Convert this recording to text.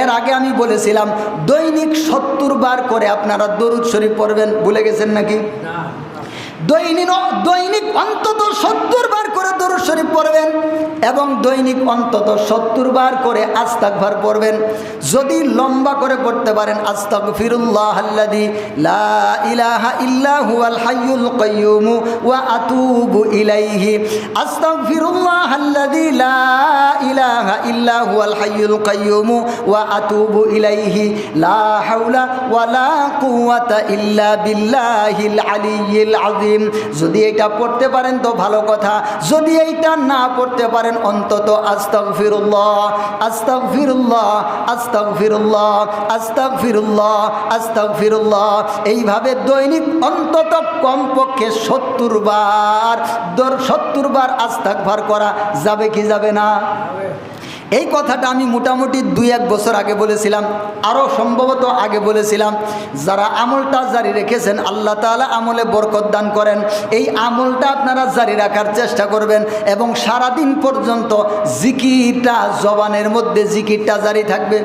এর আগে আমি বলেছিলাম, দৈনিক সত্তর বার করে আপনারা দরুদ শরীফ পড়বেন, ভুলে গেছেন নাকি? দৈনিক অন্তত সত্তর বার করে দরুদ শরীফ পড়বেন এবং দৈনিক অন্তত সত্তর বার করে আস্তাক ভার পড়বেন। যদি লম্বা করে পড়তে পারেন আস্তাক ইলাইহি। আস্তাক ফিরুল্লাহ ইলাহা ইল্লাহু আল হাইয়ুল কাইয়ুম ওয়া আতুবু ইলাইহি লা হাওলা ওয়ালা কুওয়াতা ইল্লা বিল্লাহিল আলিয়্যিল আযীম। যদি এটা পড়তে পারেন তো ভালো কথা। যদি এইটা না পড়তে পারেন অন্তত আস্তাগফিরুল্লাহ আস্তাগফিরুল্লাহ আস্তাগফিরুল্লাহ আস্তাগফিরুল্লাহ আস্তাগফিরুল্লাহ। এইভাবে দৈনিক অন্তত কমপক্ষে সত্তর বার সত্তর বার আস্তাগফার করা যাবে কি যাবে না? এই কথাটা আমি মোটামুটি দুই এক বছর আগে বলেছিলাম আরও সম্ভবত আগে বলেছিলাম, যারা আমলটা জারি রেখেছেন, আল্লাহ তালা আমলে বরকত দান করেন। এই আমলটা আপনারা জারি রাখার চেষ্টা করবেন এবং সারাদিন পর্যন্ত জিকিরটা, জবানের মধ্যে জিকিরটা জারি থাকবে।